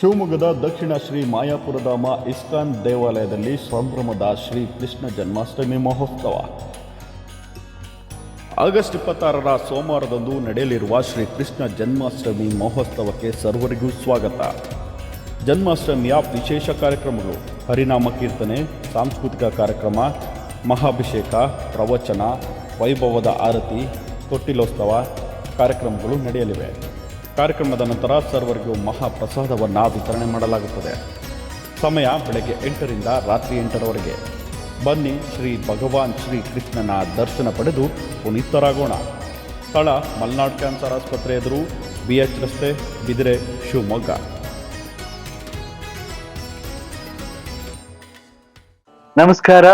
ಶಿವಮೊಗ್ಗದ ದಕ್ಷಿಣ ಶ್ರೀ ಮಾಯಾಪುರಧಾಮ ಇಸ್ಕಾನ್ ದೇವಾಲಯದಲ್ಲಿ ಸಂಭ್ರಮದ ಶ್ರೀ ಕೃಷ್ಣ ಜನ್ಮಾಷ್ಟಮಿ ಮಹೋತ್ಸವ. ಆಗಸ್ಟ್ ಇಪ್ಪತ್ತಾರರ ಸೋಮವಾರದಂದು ನಡೆಯಲಿರುವ ಶ್ರೀ ಕೃಷ್ಣ ಜನ್ಮಾಷ್ಟಮಿ ಮಹೋತ್ಸವಕ್ಕೆ ಸರ್ವರಿಗೂ ಸ್ವಾಗತ. ಜನ್ಮಾಷ್ಟಮಿಯ ವಿಶೇಷ ಕಾರ್ಯಕ್ರಮಗಳು, ಹರಿನಾಮ ಕೀರ್ತನೆ, ಸಾಂಸ್ಕೃತಿಕ ಕಾರ್ಯಕ್ರಮ, ಮಹಾಭಿಷೇಕ, ಪ್ರವಚನ, ವೈಭವದ ಆರತಿ, ತೊಟ್ಟಿಲೋತ್ಸವ ಕಾರ್ಯಕ್ರಮಗಳು ನಡೆಯಲಿವೆ. ಕಾರ್ಯಕ್ರಮದ ನಂತರ ಸರ್ವರಿಗೂ ಮಹಾಪ್ರಸಾದವನ್ನು ವಿತರಣೆ ಮಾಡಲಾಗುತ್ತದೆ. ಸಮಯ ಬೆಳಗ್ಗೆ ಎಂಟರಿಂದ ರಾತ್ರಿ ಎಂಟರವರೆಗೆ. ಬನ್ನಿ ಶ್ರೀ ಭಗವಾನ್ ಶ್ರೀ ಕೃಷ್ಣನ ದರ್ಶನ ಪಡೆದು ಪುನೀತರಾಗೋಣ. ಸ್ಥಳ ಮಲ್ನಾಡ್ ಕ್ಯಾನ್ಸರ್ ಆಸ್ಪತ್ರೆ ಎದುರು ಬಿ ಎಚ್ ರಸ್ತೆ, ಬಿದಿರೆ, ಶಿವಮೊಗ್ಗ. ನಮಸ್ಕಾರ.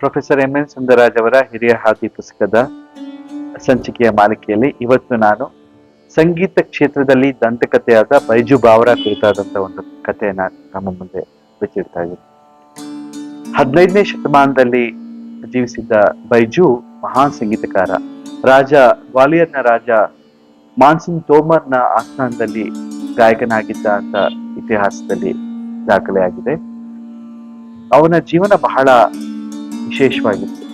ಪ್ರೊಫೆಸರ್ ಎಂ ಎನ್ ಸುಂದರಾಜ್ ಅವರ ಹಿರಿಯ ಹಾದಿ ಪುಸ್ತಕದ ಸಂಚಿಕೆಯ ಮಾಲಿಕೆಯಲ್ಲಿ ಇವತ್ತು ನಾನು ಸಂಗೀತ ಕ್ಷೇತ್ರದಲ್ಲಿ ದಂತಕಥೆಯಾದ ಬೈಜು ಬಾವರ ಕುರಿತಾದಂತ ಒಂದು ಕಥೆಯನ್ನ ನಮ್ಮ ಮುಂದೆ ಬಿಚ್ಚಿಡ್ತಾ ಇದ್ದೀನಿ ಹದಿನೈದನೇ ಶತಮಾನದಲ್ಲಿ ಜೀವಿಸಿದ್ದ ಬೈಜು ಮಹಾನ್ ಸಂಗೀತಕಾರ. ರಾಜ, ಗ್ವಾಲಿಯರ್ನ ರಾಜ ಮಾನ್ಸಿಂಗ್ ತೋಮರ್ನ ಆಸ್ಥಾನದಲ್ಲಿ ಗಾಯಕನಾಗಿದ್ದ ಅಂತ ಇತಿಹಾಸದಲ್ಲಿ ದಾಖಲೆಯಾಗಿದೆ ಅವನ ಜೀವನ ಬಹಳ ವಿಶೇಷವಾಗಿತ್ತು.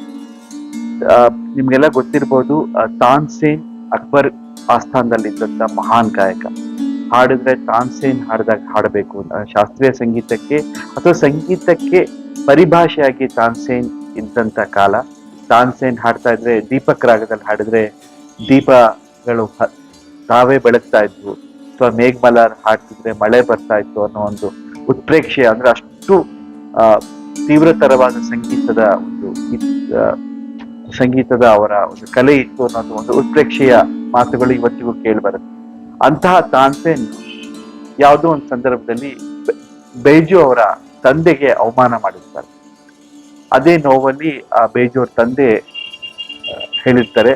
ನಿಮ್ಗೆಲ್ಲ ಗೊತ್ತಿರ್ಬೋದು ತಾನ್ಸೇನ್ ಅಕ್ಬರ್ ಆಸ್ಥಾನದಲ್ಲಿದ್ದಂತ ಮಹಾನ್ ಗಾಯಕ. ಹಾಡಿದ್ರೆ ತಾನ್ಸೇನ್ ಹಾಡಿದಾಗ ಹಾಡಬೇಕು ಶಾಸ್ತ್ರೀಯ ಸಂಗೀತಕ್ಕೆ ಅಥವಾ ಸಂಗೀತಕ್ಕೆ ಪರಿಭಾಷೆಯಾಗಿ ತಾನ್ಸೇನ್ ಇದ್ದಂತ ಕಾಲ. ತಾನ್ಸೇನ್ ಹಾಡ್ತಾ ಇದ್ರೆ, ದೀಪಕ್ ರಾಗದಲ್ಲಿ ಹಾಡಿದ್ರೆ ದೀಪಗಳು ತಾವೇ ಬೆಳಗ್ತಾ ಇದ್ವು. ಅಥವಾ ಮೇಘಮಲಾರ್ ಹಾಡ್ತಿದ್ರೆ ಮಳೆ ಬರ್ತಾ ಇತ್ತು ಅನ್ನೋ ಒಂದು ಉತ್ಪ್ರೇಕ್ಷೆ ಅಂದ್ರೆ ಅಷ್ಟು ತೀವ್ರತರವಾದ ಸಂಗೀತದ ಒಂದು ಸಂಗೀತದ ಅವರ ಒಂದು ಕಲೆ ಇತ್ತು ಅನ್ನೋದು ಒಂದು ಉತ್ಪ್ರೇಕ್ಷೆಯ ಮಾತುಗಳು ಇವತ್ತಿಗೂ ಕೇಳಿಬರುತ್ತೆ. ಅಂತಹ ತಾನ್ಸೇನ್ ಯಾವುದೋ ಒಂದು ಸಂದರ್ಭದಲ್ಲಿ ಬೇಜು ಅವರ ತಂದೆಗೆ ಅವಮಾನ ಮಾಡಿರ್ತಾರೆ. ಅದೇ ನೋವಲ್ಲಿ ಆ ಬೇಜು ಅವ್ರ ತಂದೆ ಹೇಳಿರ್ತಾರೆ,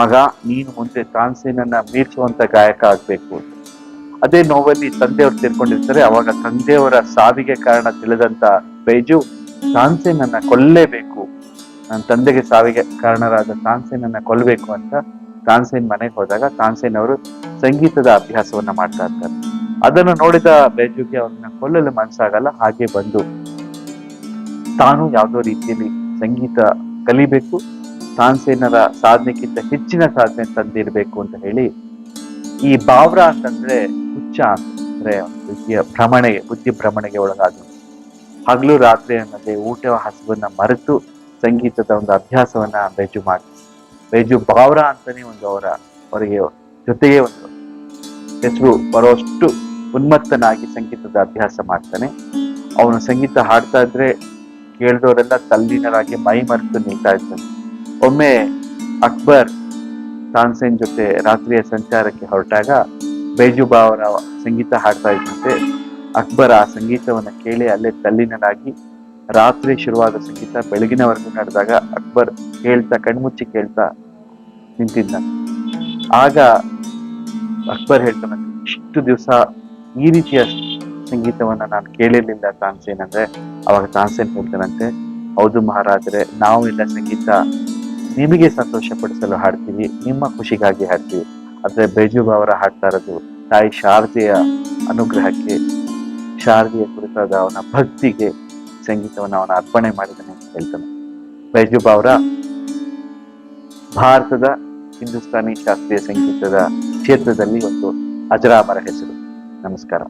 ಮಗ, ನೀನು ಮುಂದೆ ತಾನ್ಸೇನನ್ನ ಮೀರಿಸುವಂತ ಗಾಯಕ ಆಗ್ಬೇಕು ಅದೇ ನೋವಲ್ಲಿ ತಂದೆಯವರು ತೀರ್ಕೊಂಡಿರ್ತಾರೆ ಅವಾಗ ತಂದೆಯವರ ಸಾವಿಗೆ ಕಾರಣ ತಿಳಿದಂತ ಬೇಜು, ತಾನ್ಸೇನನ್ನ ಕೊಲ್ಲೇಬೇಕು. ನನ್ನ ತಂದೆಗೆ ಸಾವಿಗೆ ಕಾರಣರಾದ ತಾನ್ಸೇನನ್ನ ಕೊಲ್ಲಬೇಕು ಅಂತ ತಾನ್ಸೇನ್ ಮನೆಗೆ ಹೋದಾಗ ತಾನ್ಸೇನ್ ಅವರು ಸಂಗೀತದ ಅಭ್ಯಾಸವನ್ನ ಮಾಡ್ತಾ ಇರ್ತಾರೆ. ಅದನ್ನು ನೋಡಿದ ಬೇಜುಗೆ ಅವ್ರನ್ನ ಕೊಲ್ಲಲು ಮನ್ಸಾಗಲ್ಲ, ಹಾಗೆ ಬಂದು ತಾನು ಯಾವುದೋ ರೀತಿಯಲ್ಲಿ ಸಂಗೀತ ಕಲಿಬೇಕು ತಾನ್ಸೇನರ ಸಾಧನೆಗಿಂತ ಹೆಚ್ಚಿನ ಸಾಧನೆ ತಂದಿರ್ಬೇಕು ಅಂತ ಹೇಳಿ ಈ ಬಾವ್ರ ಅಂತಂದ್ರೆ ಹುಚ್ಚ ಅಂದ್ರೆ ಬುದ್ಧಿಯ ಭ್ರಮಣೆಗೆ, ಬುದ್ಧಿ ಭ್ರಮಣೆಗೆ ಒಳಗಾದ ಹಗಲು ರಾತ್ರಿ ಅನ್ನದೆ ಊಟ ಹಸುವನ್ನ ಮರೆತು ಸಂಗೀತದ ಒಂದು ಅಭ್ಯಾಸವನ್ನ ಬೇಜು ಮಾಡಿ ಬೇಜು ಬಾವ್ರ ಅಂತಾನೆ ಒಂದು ಅವರ ಅವರಿಗೆ ಜೊತೆಗೆ ಒಂದು ಹೆಸರು ಬರೋಷ್ಟು ಉನ್ಮತ್ತನಾಗಿ ಸಂಗೀತದ ಅಭ್ಯಾಸ ಮಾಡ್ತಾನೆ. ಅವನು ಸಂಗೀತ ಹಾಡ್ತಾ ಇದ್ರೆ ಕೇಳಿದವರೆಲ್ಲ ತಲ್ಲೀನರಾಗಿ ಮೈ ಮರೆತು ನಿಲ್ತಾ ಇದ್ದಾನೆ ಒಮ್ಮೆ ಅಕ್ಬರ್ ತಾನ್ಸೇನ್ ಜೊತೆ ರಾತ್ರಿಯ ಸಂಚಾರಕ್ಕೆ ಹೊರಟಾಗ ಬೇಜು ಬಾವರ ಸಂಗೀತ ಹಾಡ್ತಾ ಇದ್ದಂತೆ ಅಕ್ಬರ್ ಆ ಸಂಗೀತವನ್ನು ಕೇಳಿ ಅಲ್ಲೇ ತಲ್ಲಿನರಾಗಿ ರಾತ್ರಿ ಶುರುವಾದ ಸಂಗೀತ ಬೆಳಗಿನವರೆಗೂ ನಡೆದಾಗ ಅಕ್ಬರ್ ಕೇಳ್ತಾ ಕಣ್ಮುಚ್ಚಿ ಕೇಳ್ತಾ ನಿಂತಿದ್ದ. ಆಗ ಅಕ್ಬರ್ ಹೇಳ್ತಾನೆ ಇಷ್ಟು ದಿವಸ ಈ ರೀತಿಯ ಸಂಗೀತವನ್ನ ನಾನು ಕೇಳಿರ್ಲಿಲ್ಲ ತಾನ್ಸೇನ್ ಅಂದ್ರೆ ಅವಾಗ ತಾನ್ಸೇನ್ ಹೇಳ್ತಾನಂತೆ ಹೌದು ಮಹಾರಾಜರೆ, ನಾವು ಇಲ್ಲ ಸಂಗೀತ ನಿಮಗೆ ಸಂತೋಷ ಪಡಿಸಲು ಹಾಡ್ತೀವಿ, ನಿಮ್ಮ ಖುಷಿಗಾಗಿ ಹಾಡ್ತೀವಿ. ಆದ್ರೆ ಬೈಜು ಅವರ ಹಾಡ್ತಾ ಇರೋದು, ತಾಯಿ ಶಾರದೆಯ ಅನುಗ್ರಹಕ್ಕೆ, ಶಾರದೆಯ ಕುರಿತಾದ ಅವನ ಭಕ್ತಿಗೆ ಸಂಗೀತವನ್ನು ಅವನ ಅರ್ಪಣೆ ಮಾಡಿದ್ದಾನೆ ಅಂತ ಹೇಳ್ತಾನೆ. ಬೇಜುಬಾ ಅವರ ಭಾರತದ ಹಿಂದೂಸ್ತಾನಿ ಶಾಸ್ತ್ರೀಯ ಸಂಗೀತದ ಕ್ಷೇತ್ರದಲ್ಲಿ ಒಂದು ಅಜರಾಮರ ಹೆಸರು. ನಮಸ್ಕಾರ.